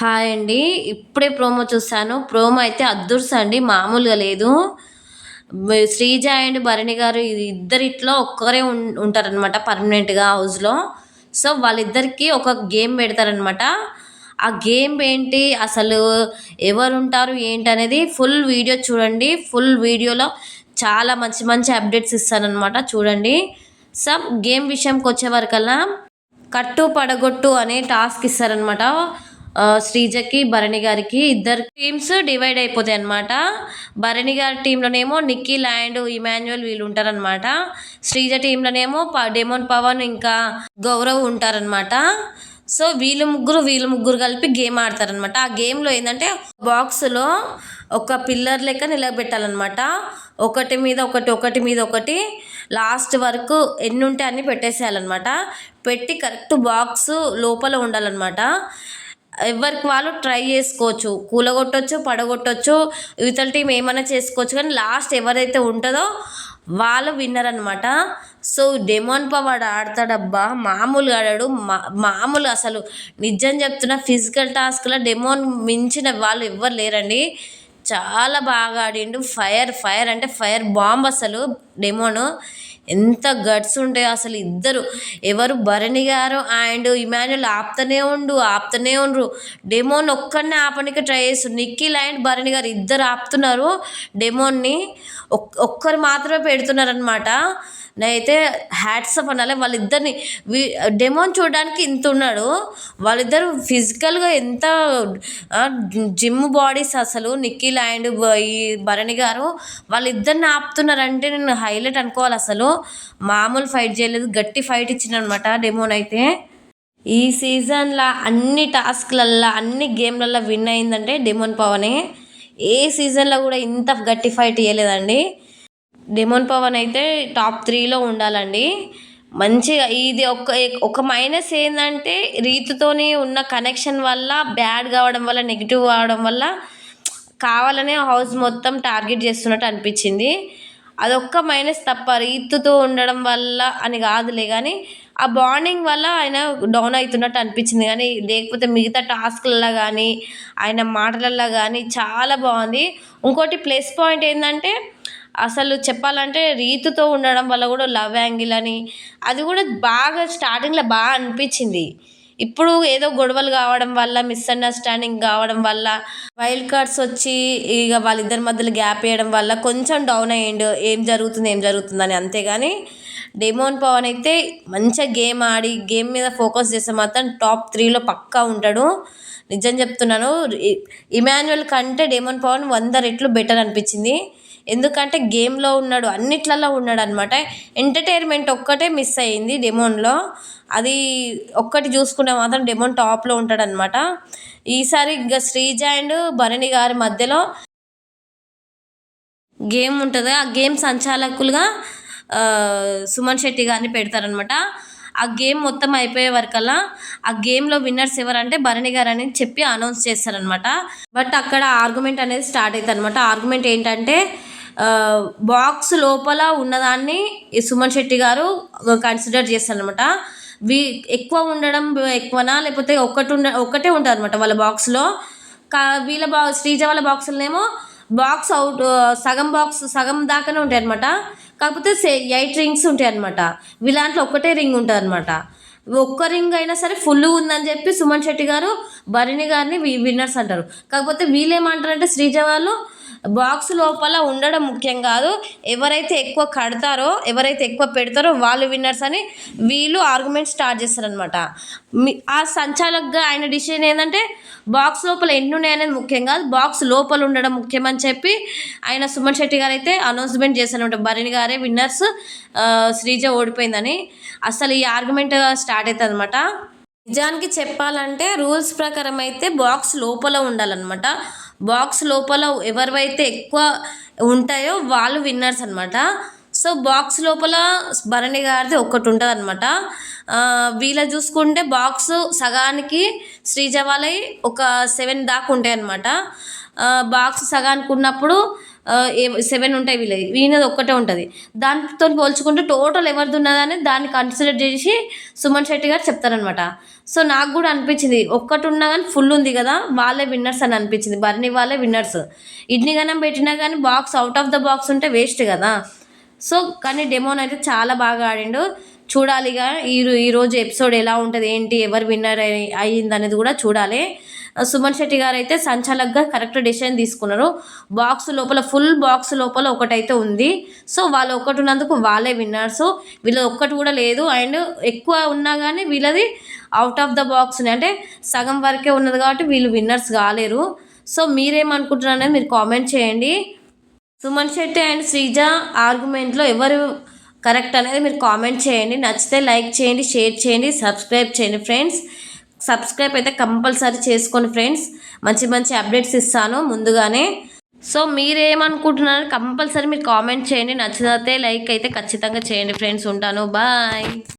Hi అండి. ఇప్పుడే promo చూశాను. ప్రోమో అయితే అద్దుర్స్ అండి. మామూలుగా లేదు. శ్రీజ అండ్ భరణి గారు ఇద్దరిట్లో ఒక్కరే ఉం- ఉంటారనమాట పర్మనెంట్గా హౌస్లో. సో వాళ్ళిద్దరికి ఒక గేమ్ పెడతారనమాట ఆ గేమ్ ఏంటి? అసలు ఎవరు ఉంటారు ఏంటి అనేది ఫుల్ వీడియో చూడండి. ఫుల్ వీడియోలో చాలా మంచి మంచి అప్డేట్స్ ఇస్తానన్నమాట. చూడండి. సో గేమ్ విషయంకి వచ్చే వరకల్లా కట్టు పడగొట్టు అనే టాస్క్ ఇస్తారనమాట శ్రీజకి భరణి గారికి ఇద్దరు టీమ్స్ డివైడ్ అయిపోతాయి అనమాట భరణి గారి టీంలోనేమో నిఖిల్ అండ్ ఇమాన్యువల్ వీళ్ళు ఉంటారనమాట శ్రీజ టీంలోనేమో ప- డెమోన్ పవన్ ఇంకా గౌరవ్ ఉంటారనమాట సో వీళ్ళు ముగ్గురు వీళ్ళు ముగ్గురు కలిపి గేమ్ ఆడతారనమాట ఆ గేమ్లో ఏంటంటే బాక్స్లో ఒక పిల్లర్ లెక్క నిలబెట్టాలన్నమాట. ఒకటి మీద ఒకటి ఒకటి మీద ఒకటి లాస్ట్ వరకు ఎన్ని ఉంటే అన్ని పెట్టేసేయాలన్నమాట. పెట్టి కరెక్ట్ బాక్స్ లోపల ఉండాలన్నమాట. ఎవరికి వాళ్ళు ట్రై చేసుకోవచ్చు. కూలగొట్టొచ్చు పడగొట్టొచ్చు ఇవతల టీం ఏమైనా చేసుకోవచ్చు. కానీ లాస్ట్ ఎవరైతే ఉంటుందో వాళ్ళు విన్నర్ అనమాట సో డెమోన్ పవాడు ఆడతాడబ్బా. మామూలుగా ఆడాడు. మా మామూలు అసలు నిజం చెప్తున్నా ఫిజికల్ టాస్క్లో డెమోన్ మించిన వాళ్ళు ఎవ్వరు లేరండి. చాలా బాగా ఆడిండు. ఫైర్ ఫైర్ అంటే ఫైర్ బాంబ్ అసలు డెమోను. ఎంత గట్స్ ఉంటాయో అసలు ఇద్దరు. ఎవరు భరణి గారు అండ్ ఇమాన్యుల్ ఆపుతూనే ఉండు ఆపుతూనే ఉండ్రు. డెమోన్ ఒక్కడిని ఆపడానికి ట్రై చేస్తారు నిఖిల్ అండ్ భరణి గారు ఇద్దరు ఆపుతున్నారు. డెమోన్ని ఒక్ ఒక్కరు మాత్రమే పెడుతున్నారు అనమాట నేనైతే హ్యాట్సప్ అనాలి. వాళ్ళిద్దరిని డెమోన్ చూడడానికి ఇంత ఉన్నాడు. వాళ్ళిద్దరు ఫిజికల్గా ఎంత జిమ్ బాడీస్ అసలు. నిఖిల్ అండ్ ఈ భరణి గారు వాళ్ళిద్దరిని ఆపుతున్నారంటే నేను హైలైట్ అనుకోవాలి అసలు. మామూలు ఫైట్ చేయలేదు. గట్టి ఫైట్ ఇచ్చిందనమాట డెమోన్ అయితే. ఈ సీజన్లో అన్ని టాస్క్లల్లో అన్ని గేమ్లల్లో విన్ అయిందంటే డెమోన్ పవనే. ఏ సీజన్లో కూడా ఇంత గట్టి ఫైట్ ఇవ్వలేదండి డెమోన్ పవన్ అయితే టాప్ త్రీలో ఉండాలండి. మంచిగా ఇది ఒక ఒక మైనస్ ఏంటంటే రీతితోని ఉన్న కనెక్షన్ వల్ల బ్యాడ్ కావడం వల్ల నెగిటివ్ కావడం వల్ల కావాలనే హౌస్ మొత్తం టార్గెట్ చేస్తున్నట్టు అనిపించింది. అదొక్క మైనస్ తప్ప రీతుతో ఉండడం వల్ల అని కాదులే కానీ ఆ బాండింగ్ వల్ల ఆయన డౌన్ అవుతున్నట్టు అనిపించింది. కానీ లేకపోతే మిగతా టాస్క్లలో కానీ ఆయన మాటలలో కానీ చాలా బాగుంది. ఇంకోటి ప్లస్ పాయింట్ ఏంటంటే అసలు చెప్పాలంటే రీతుతో ఉండడం వల్ల కూడా లవ్ యాంగిల్ అని అది కూడా బాగా స్టార్టింగ్లో బాగా అనిపించింది. ఇప్పుడు ఏదో గొడవలు కావడం వల్ల మిస్అండర్స్టాండింగ్ కావడం వల్ల వైల్డ్ కార్డ్స్ వచ్చి ఇక వాళ్ళిద్దరి మధ్యలో గ్యాప్ వేయడం వల్ల కొంచెం డౌన్ అయ్యిండు. ఏం జరుగుతుంది ఏం జరుగుతుందని అంతేగాని డెమోన్ పవన్ అయితే మంచిగా గేమ్ ఆడి గేమ్ మీద ఫోకస్ చేస్తే మాత్రం టాప్ త్రీలో పక్కా ఉంటాడు. నిజం చెప్తున్నాను ఇమాన్యువల్ కంటే డెమోన్ పవన్ వంద రెట్లు బెటర్ అనిపించింది. ఎందుకంటే గేమ్లో ఉన్నాడు అన్నిట్లలో ఉన్నాడు అనమాట ఎంటర్టైన్మెంట్ ఒక్కటే మిస్ అయ్యింది డెమోన్లో. అది ఒక్కటి చూసుకుంటే మాత్రం డెమోన్ టాప్లో ఉంటాడనమాట ఈసారి ఇంకా శ్రీజ అండ్ భరణి గారి మధ్యలో గేమ్ ఉంటుంది. ఆ గేమ్ సంచాలకులుగా సుమన్ శెట్టి గారిని పెడతారనమాట ఆ గేమ్ మొత్తం అయిపోయే వరకల్లా ఆ గేమ్లో విన్నర్స్ ఎవరంటే భరణి గారు అని చెప్పి అనౌన్స్ చేస్తారనమాట బట్ అక్కడ ఆర్గ్యుమెంట్ అనేది స్టార్ట్ అవుతుంది అనమాట ఆర్గ్యుమెంట్ ఏంటంటే బాక్స్ లోపల ఉన్నదాన్ని ఈ సుమన్ శెట్టి గారు కన్సిడర్ చేస్తారనమాట వీ ఎక్కువ ఉండడం ఎక్కువనా? లేకపోతే ఒక్కటి ఉండ ఒక్కటే ఉంటుంది అనమాట వాళ్ళ బాక్స్లో కా వీళ్ళ బా శ్రీజ వాళ్ళ బాక్సులనేమో బాక్స్ అవుట్ సగం బాక్స్ సగం దాకానే ఉంటాయి అనమాట కాకపోతే సే ఎయిట్ రింగ్స్ ఉంటాయి అనమాట వీళ్ళ దాంట్లో ఒక్కటే రింగ్ ఉంటుంది అనమాట ఒక్క రింగ్ అయినా సరే ఫుల్ ఉందని చెప్పి సుమన్ శెట్టి గారు భరణి గారిని వి- విన్నర్స్ అంటారు. కాకపోతే వీళ్ళు ఏమంటారంటే శ్రీజ వాళ్ళు బాక్స్ లోపల ఉండడం ముఖ్యం కాదు. ఎవరైతే ఎక్కువ కడతారో ఎవరైతే ఎక్కువ పెడతారో వాళ్ళు విన్నర్స్ అని వీళ్ళు ఆర్గ్యుమెంట్ స్టార్ట్ చేస్తారనమాట ఆ సంచాలకుగా ఆయన డిసిషన్ ఏంటంటే బాక్స్ లోపల ఎన్ని ఉన్నాయనేది ముఖ్యం కాదు. బాక్స్ లోపల ఉండడం ముఖ్యం అని చెప్పి ఆయన సుమన్ శెట్టి గారు అయితే అనౌన్స్మెంట్ చేశారనమాట భరణి గారే విన్నర్స్ శ్రీజ ఓడిపోయిందని. అసలు ఈ ఆర్గ్యుమెంట్ స్టార్ట్ అవుతుంది అనమాట నిజానికి చెప్పాలంటే రూల్స్ ప్రకారం అయితే బాక్స్ లోపల ఉండాలన్నమాట. బాక్స్ లోపల ఎవరివైతే ఎక్కువ ఉంటాయో వాళ్ళు విన్నర్స్ అనమాట సో బాక్స్ లోపల భరణి గారిది ఒక్కటి ఉంటుంది అనమాట వీళ్ళ చూసుకుంటే బాక్స్ సగానికి శ్రీజ వాళ్ళవి ఒక సెవెన్ దాకా ఉంటాయి అనమాట బాక్స్ సగానికి ఉన్నప్పుడు సెవెన్ ఉంటాయి వీళ్ళది వీళ్ళది ఒక్కటే ఉంటుంది. దాంతో పోల్చుకుంటే టోటల్ ఎవరిది ఉన్నదని దాన్ని కన్సిడర్ చేసి సుమన్ శెట్టి గారు చెప్తారనమాట సో నాకు కూడా అనిపించింది. ఒక్కటి ఉన్నా కానీ ఫుల్ ఉంది కదా వాళ్ళే విన్నర్స్ అని అనిపించింది. బర్నీ వాళ్ళే విన్నర్స్ ఇడ్లీ గనం పెట్టినా కానీ box out of the box ఉంటే వేస్ట్ కదా. సో కానీ డెమోన్ అయితే చాలా బాగా ఆడిండు. చూడాలిగా ఈ ఈరోజు ఎపిసోడ్ ఎలా ఉంటుంది ఏంటి ఎవరు విన్నర్ అయ్యింది అనేది కూడా చూడాలి. సుమన్ శెట్టి గారు అయితే సంచాలక్గా కరెక్ట్ డిసిషన్ తీసుకున్నారు. బాక్స్ లోపల ఫుల్ బాక్స్ లోపల ఒకటైతే ఉంది. సో వాళ్ళు ఒకటి ఉన్నందుకు వాళ్ళే విన్నర్స్ వీళ్ళది ఒక్కటి కూడా లేదు. అండ్ ఎక్కువ ఉన్నా కానీ వీళ్ళది అవుట్ ఆఫ్ ద బాక్స్ అంటే సగం వరకే ఉన్నది కాబట్టి వీళ్ళు విన్నర్స్ కాలేరు. సో మీరేమనుకుంటున్నారు అనేది మీరు కామెంట్ చేయండి. సుమన్ శెట్టి అండ్ శ్రీజ ఆర్గ్యుమెంట్లో ఎవరు కరెక్ట్ అనేది మీరు కామెంట్ చేయండి. నచ్చితే లైక్ చేయండి షేర్ చేయండి సబ్స్క్రైబ్ చేయండి ఫ్రెండ్స్. సబ్స్క్రైబ్ అయితే కంపల్సరీ చేసుకోండి ఫ్రెండ్స్. మంచి మంచి అప్డేట్స్ ఇస్తాను ముందుగానే. సో మీరేమనుకుంటున్నారు కంపల్సరీ మీరు కామెంట్ చేయండి. నచ్చితే లైక్ అయితే ఖచ్చితంగా చేయండి ఫ్రెండ్స్. ఉంటాను. బాయ్.